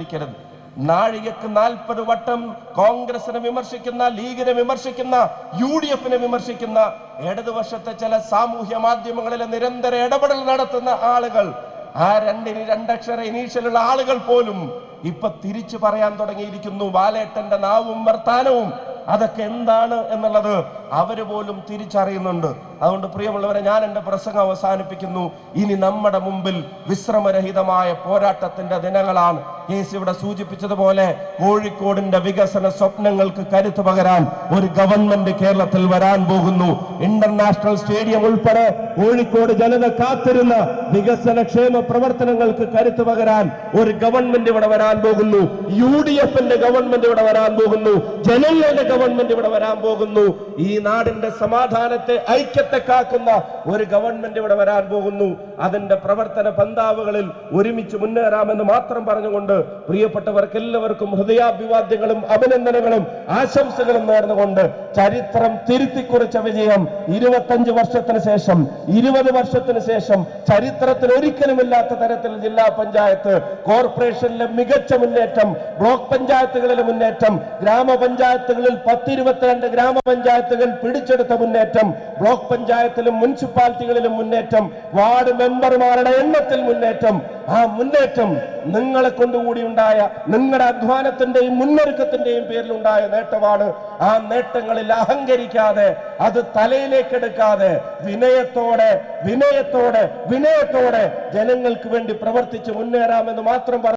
ഇരിക്കരുത് നാഴികക്ക് നാൽപ്പത് വട്ടം കോൺഗ്രസിനെ വിമർശിക്കുന്ന ലീഗിനെ വിമർശിക്കുന്ന യു ഡി എഫിനെ വിമർശിക്കുന്ന ഇടതുപക്ഷത്തെ ചില സാമൂഹ്യ മാധ്യമങ്ങളിലെ നിരന്തര ഇടപെടൽ നടത്തുന്ന ആളുകൾ ആ രണ്ടിന് രണ്ടക്ഷര ഇനീഷ്യലുള്ള ആളുകൾ പോലും ഇപ്പൊ തിരിച്ചു പറയാൻ തുടങ്ങിയിരിക്കുന്നു. വാലേട്ടന്റെ നാവും വർത്താനവും അതൊക്കെ എന്താണ് എന്നുള്ളത് അവർ പോലും തിരിച്ചറിയുന്നുണ്ട്. അതുകൊണ്ട് പ്രിയമുള്ളവരെ ഞാൻ എന്റെ പ്രസംഗം അവസാനിപ്പിക്കുന്നു. ഇനി നമ്മുടെ മുമ്പിൽ വിശ്രമരഹിതമായ പോരാട്ടത്തിന്റെ ദിനങ്ങളാണ്. കേസ് ഇവിടെ സൂചിപ്പിച്ചതുപോലെ കോഴിക്കോടിന്റെ വികസന സ്വപ്നങ്ങൾക്ക് കരുത്ത് പകരാൻ ഒരു ഗവൺമെന്റ് കേരളത്തിൽ വരാൻ പോകുന്നു. ഇന്റർനാഷണൽ സ്റ്റേഡിയം ഉൾപ്പെടെ കോഴിക്കോട് ജനത കാത്തിരുന്ന വികസന ക്ഷേമ പ്രവർത്തനങ്ങൾക്ക് കരുത്ത് പകരാൻ ഒരു ഗവൺമെന്റ് ഇവിടെ വരാൻ പോകുന്നു. യു ഡി എഫിന്റെ ഗവൺമെന്റ് ഇവിടെ വരാൻ പോകുന്നു. ജനങ്ങളുടെ ഗവൺമെന്റ് ഇവിടെ വരാൻ പോകുന്നു. ഈ നാടിന്റെ സമാധാനത്തെ ഐക്യത്തെ കാക്കുന്ന ഒരു ഗവൺമെന്റ് ഇവിടെ വരാൻ പോകുന്നു. അതിന്റെ പ്രവർത്തന പന്താവുകളിൽ ഒരുമിച്ച് മുന്നേറാമെന്ന് മാത്രം പറഞ്ഞുകൊണ്ട് പ്രിയപ്പെട്ടവർക്ക് എല്ലാവർക്കും ഹൃദയാഭിവാദ്യങ്ങളും അഭിനന്ദനങ്ങളും ആശംസകളും നേർന്നുകൊണ്ട് ചരിത്രം തിരുത്തിക്കുറിച്ച വിജയം ഇരുപത്തഞ്ച് വർഷത്തിന് ശേഷം ഇരുപത് വർഷത്തിന് ശേഷം ചരിത്രത്തിൽ ഒരിക്കലുമില്ലാത്ത തരത്തിൽ ജില്ലാ പഞ്ചായത്ത് കോർപ്പറേഷനിലെ മികച്ച മുന്നേറ്റം ബ്ലോക്ക് പഞ്ചായത്തുകളിലെ മുന്നേറ്റം ഗ്രാമപഞ്ചായത്തുകളിൽ പത്തിരുപത്തിരണ്ട് ഗ്രാമപഞ്ചായത്തുകൾ പിടിച്ചെടുത്ത മുന്നേറ്റം ബ്ലോക്ക് പഞ്ചായത്തിലും മുനിസിപ്പാലിറ്റികളിലും മുന്നേറ്റം വാർഡ് മെമ്പർമാരുടെ എണ്ണത്തിൽ മുന്നേറ്റം ആ മുന്നേറ്റം നിങ്ങളെ കൊണ്ടുകൂടി ഉണ്ടായ നിങ്ങളുടെ അധ്വാനത്തിന്റെയും മുന്നൊരുക്കത്തിന്റെയും പേരിലുണ്ടായ നേട്ടമാണ്. ആ നേട്ടങ്ങളിൽ അഹങ്കരിക്കാതെ അത് തലയിലേക്ക് എടുക്കാതെ വിനയത്തോടെ വിനയത്തോടെ വിനയത്തോടെ ജനങ്ങൾക്ക് വേണ്ടി പ്രവർത്തിച്ച് മുന്നേറാമെന്ന് മാത്രം